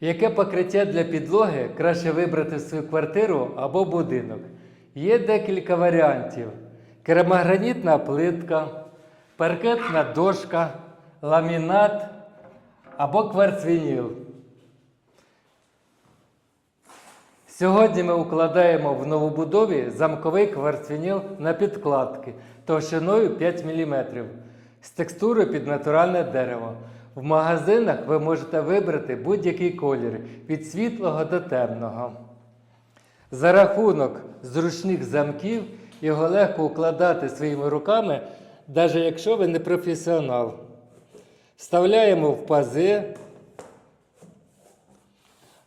Яке покриття для підлоги краще вибрати в свою квартиру або будинок? Є декілька варіантів: керамогранітна плитка, паркетна дошка, ламінат або кварцвініл. Сьогодні ми укладаємо в новобудові замковий кварцвініл на підкладки товщиною 5 мм з текстурою під натуральне дерево. В магазинах ви можете вибрати будь-який колір від світлого до темного. За рахунок зручних замків його легко укладати своїми руками, навіть якщо ви не професіонал. Вставляємо в пази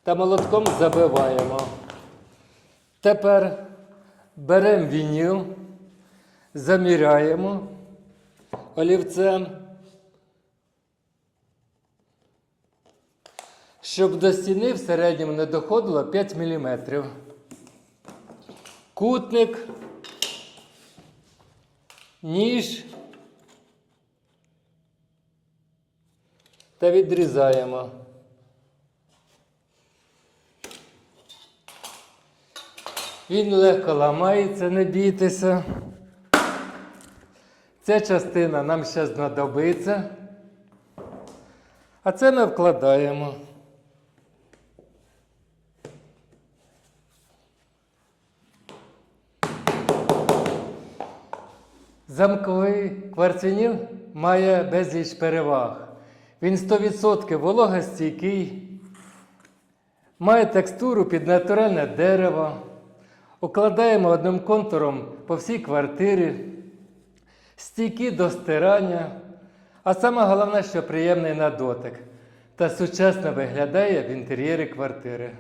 та молотком забиваємо. Тепер беремо вініл, заміряємо олівцем, щоб до стіни в середньому не доходило 5 мм. Кутник, ніж та відрізаємо. Він легко ламається, не бійтеся. Ця частина нам ще знадобиться. А це ми вкладаємо. Замковий кварциніл має безліч переваг. Він 100% вологостійкий, має текстуру під натуральне дерево. Укладаємо одним контуром по всій квартирі, стійкі до стирання, а саме головне, що приємний на дотик та сучасно виглядає в інтер'єрі квартири.